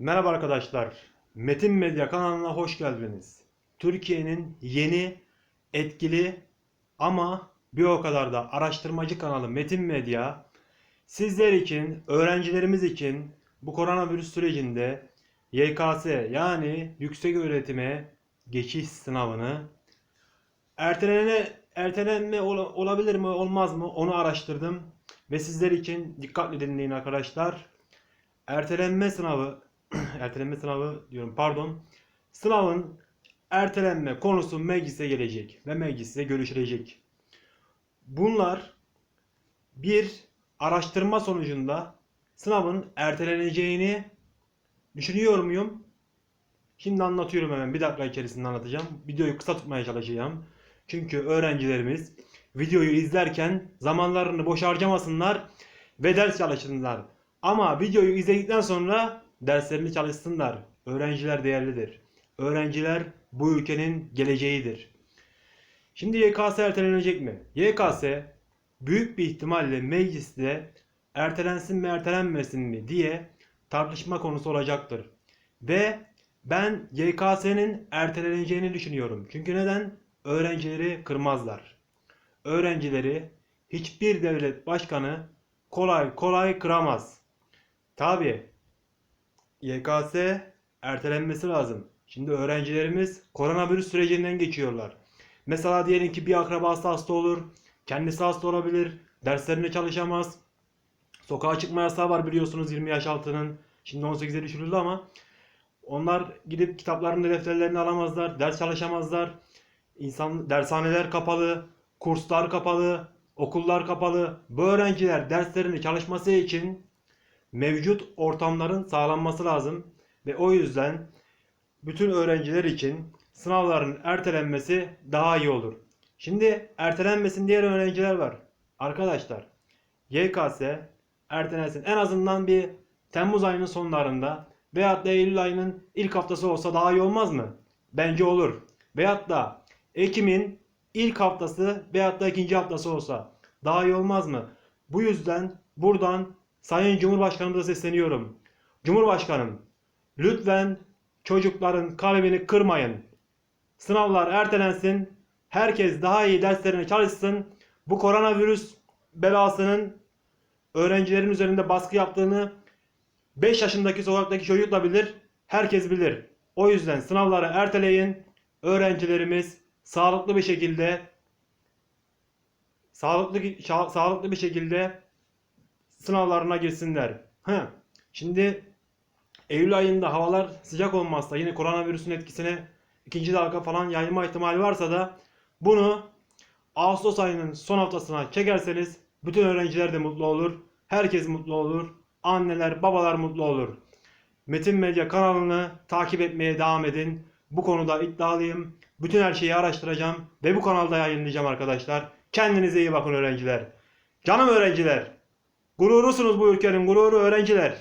Merhaba arkadaşlar. Metin Medya kanalına hoş geldiniz. Türkiye'nin yeni, etkili ama bir o kadar da araştırmacı kanalı Metin Medya sizler için, öğrencilerimiz için bu koronavirüs sürecinde YKS yani yüksek öğretime geçiş sınavını ertelene ertelenme ola- olabilir mi olmaz mı onu araştırdım ve sizler için dikkatli dinleyin arkadaşlar. Ertelenme sınavı ertelenme sınavı diyorum pardon. Sınavın ertelenme konusu meclise gelecek ve mecliste görüşülecek. Bunlar bir araştırma sonucunda sınavın erteleneceğini düşünüyor muyum? Şimdi anlatıyorum hemen. Bir dakika içerisinde anlatacağım. Videoyu kısa tutmaya çalışacağım. Çünkü öğrencilerimiz videoyu izlerken zamanlarını boş harcamasınlar ve ders çalışsınlar. Ama videoyu izledikten sonra derslerini çalışsınlar. Öğrenciler değerlidir. Öğrenciler bu ülkenin geleceğidir. Şimdi YKS ertelenecek mi? YKS büyük bir ihtimalle mecliste ertelensin mi ertelenmesin mi diye tartışma konusu olacaktır. Ve ben YKS'nin erteleneceğini düşünüyorum. Çünkü neden? Öğrencileri kırmazlar. Öğrencileri hiçbir devlet başkanı kolay kolay kıramaz. Tabi YKS ertelenmesi lazım. Şimdi öğrencilerimiz koronavirüs sürecinden geçiyorlar. Mesela diyelim ki bir akrabası hasta olur, kendisi hasta olabilir, derslerine çalışamaz. Sokağa çıkma yasağı var biliyorsunuz 20 yaş altının. Şimdi 18'e düşürüldü ama onlar gidip kitaplarını, defterlerini alamazlar, ders çalışamazlar. İnsan dershaneler kapalı, kurslar kapalı, okullar kapalı. Bu öğrenciler derslerini çalışması için mevcut ortamların sağlanması lazım ve o yüzden bütün öğrenciler için sınavların ertelenmesi daha iyi olur. Şimdi ertelenmesin diğer öğrenciler var. Arkadaşlar YKS ertelensin. En azından bir Temmuz ayının sonlarında veyahut da Eylül ayının ilk haftası olsa daha iyi olmaz mı? Bence olur. Veyahut da Ekim'in ilk haftası veyahut da ikinci haftası olsa daha iyi olmaz mı? Bu yüzden buradan Sayın Cumhurbaşkanımıza sesleniyorum. Cumhurbaşkanım lütfen çocukların kalbini kırmayın. Sınavlar ertelensin. Herkes daha iyi derslerini çalışsın. Bu koronavirüs belasının öğrencilerin üzerinde baskı yaptığını 5 yaşındaki sokaktaki çocuk da bilir. Herkes bilir. O yüzden sınavları erteleyin. Öğrencilerimiz sağlıklı bir şekilde sağlıklı sağlıklı bir şekilde sınavlarına girsinler. He. Şimdi Eylül ayında havalar sıcak olmazsa yine koronavirüsün etkisine ikinci dalga falan yayılma ihtimali varsa da bunu Ağustos ayının son haftasına çekerseniz bütün öğrenciler de mutlu olur. Herkes mutlu olur. Anneler, babalar mutlu olur. Metin Medya kanalını takip etmeye devam edin. Bu konuda iddialıyım. Bütün her şeyi araştıracağım ve bu kanalda yayınlayacağım arkadaşlar. Kendinize iyi bakın öğrenciler. Canım öğrenciler. Gururusunuz bu ülkenin gururu öğrenciler.